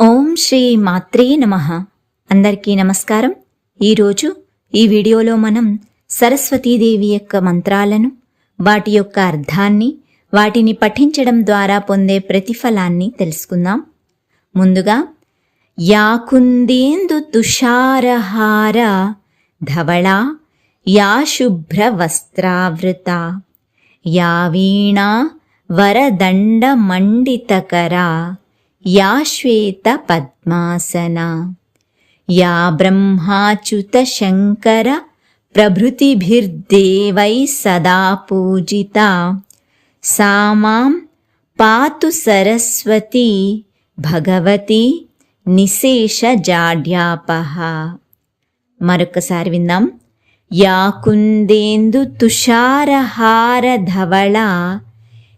ఓం శ్రీ మాత్రే నమ. అందరికీ నమస్కారం. ఈరోజు ఈ వీడియోలో మనం సరస్వతీదేవి యొక్క మంత్రాలను వాటి యొక్క అర్థాన్ని వాటిని పఠించడం ద్వారా పొందే ప్రతిఫలాన్ని తెలుసుకుందాం. ముందుగా యాకుందేందు తుషారహార ధవళా యా శుభ్ర వస్త్రావృత యా వీణా వరదండమండితకరా या श्वेतपद्मासना या ब्रह्माच्युतशङ्कर प्रभृतिभिर्देवैः सदा पूजिता सा मां पातु सरस्वती భగవతి నిశేషజాడ్యాపహ మరొకసారి విందాం యా కుందేందు తుషారహార ధవళ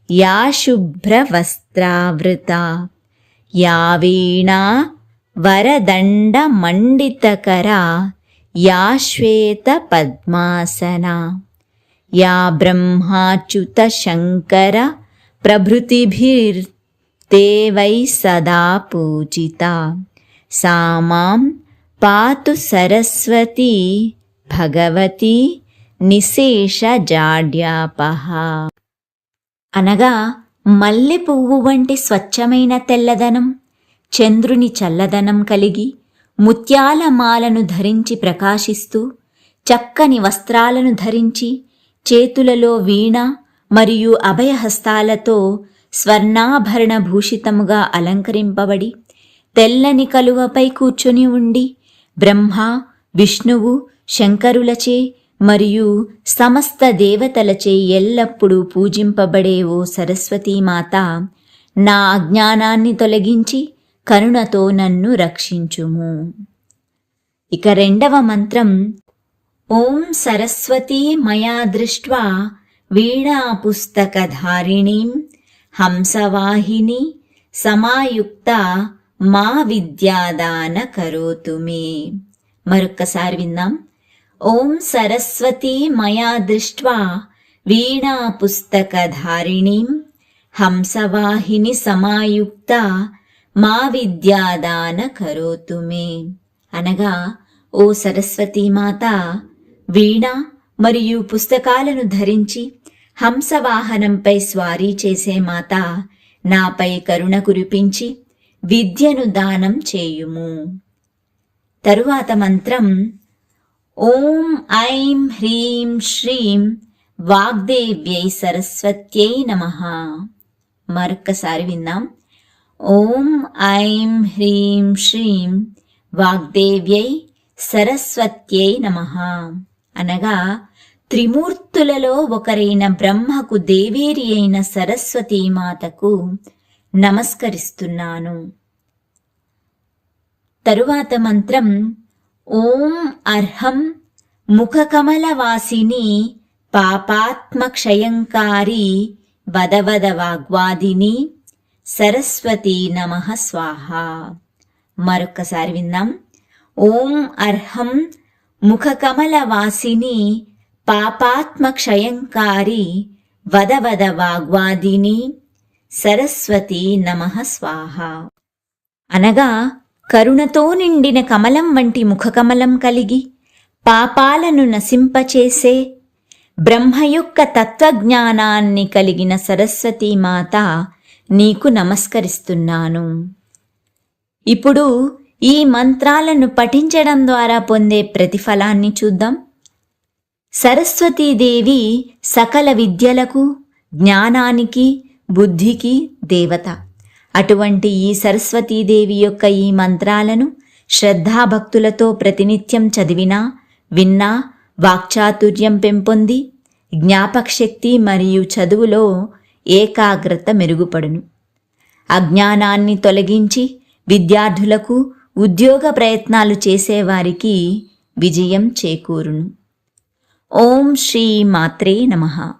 యా శుభ్ర వస్త్రావృత या वीणा वरदण्डमण्डितकरा या श्वेतपद्मासना या ब्रह्माच्युतशङ्कर प्रभृतिभिर्देवैः सदा पूजिता सा मां पातु सरस्वती భగవతి నిశేషజాడ్యాపహ అనగా మల్లె పువ్వు వంటి స్వచ్ఛమైన తెల్లదనం చంద్రుని చల్లదనం కలిగి ముత్యాల మాలను ధరించి ప్రకాశిస్తూ చక్కని వస్త్రాలను ధరించి చేతులలో వీణ మరియు అభయహస్తాలతో స్వర్ణాభరణ భూషితముగా అలంకరింపబడి తెల్లని కలువపై కూర్చుని ఉండి బ్రహ్మ విష్ణువు శంకరులచే మరియు సమస్త దేవతలచే ఎల్లప్పుడూ పూజింపబడే ఓ సరస్వతీమాత నా అజ్ఞానాన్ని తొలగించి కరుణతో నన్ను రక్షించుము. ఇక రెండవ మంత్రం ఓం సరస్వతీ మయా దృష్ట్వా వీణా పుస్తకధారిణీం హంసవాహిని సమాయుక్త మా విద్యాదాన కరోతు మే. మరొక్కసారి విందాం. ఓం సరస్వతీ మయా దృష్ట్వా వీణా పుస్తకధారిణీం హంసవాహిని సమాయుక్త మా విద్యాదాన కరోతు మే. అనగా ఓ సరస్వతీమాత వీణ మరియు పుస్తకాలను ధరించి హంసవాహనంపై స్వారీ చేసే మాత నాపై కరుణ కురిపించి విద్యను దానం చేయుము. తరువాత మంత్రం ఓం ఐం హ్రీం శ్రీం వాగ్దేవ్యై సరస్వత్యై నమ. మరొక్కసారి విందాం. ఓం ఐం హ్రీం శ్రీం వాగ్దేవ్యై సరస్వత్యై నమ. అనగా త్రిమూర్తులలో ఒకరైన బ్రహ్మకు దేవేరి అయిన సరస్వతీమాతకు నమస్కరిస్తున్నాను. తరువాత మంత్రం ఓం అర్హం ముఖకమలవాసిని పాపాత్మక్షయంకారి వదవద వాగ్వాదిని సరస్వతి నమ స్వాహ. మరొక్కసారి విందాం. ఓం అర్హం ముఖకమలవాసిని పాపాత్మక్షయంకారి వదవద వాగ్వాదిని సరస్వతి నమ స్వాహ. అనగా కరుణతో నిండిన కమలం వంటి ముఖకమలం కలిగి పాపాలను నశింపచేసే బ్రహ్మ యొక్క తత్వజ్ఞానాన్ని కలిగిన సరస్వతీమాత నీకు నమస్కరిస్తున్నాను. ఇప్పుడు ఈ మంత్రాలను పఠించడం ద్వారా పొందే ప్రతిఫలాన్ని చూద్దాం. సరస్వతీదేవి సకల విద్యలకు జ్ఞానానికి బుద్ధికి దేవత. అటువంటి ఈ సరస్వతీదేవి యొక్క ఈ మంత్రాలను శ్రద్ధాభక్తులతో ప్రతినిత్యం చదివినా విన్నా వాక్చాతుర్యం పెంపొంది జ్ఞాపకశక్తి మరియు చదువులో ఏకాగ్రత మెరుగుపడును. అజ్ఞానాన్ని తొలగించి విద్యార్థులకు ఉద్యోగ ప్రయత్నాలు చేసేవారికి విజయం చేకూరును. ఓం శ్రీ మాత్రే నమః.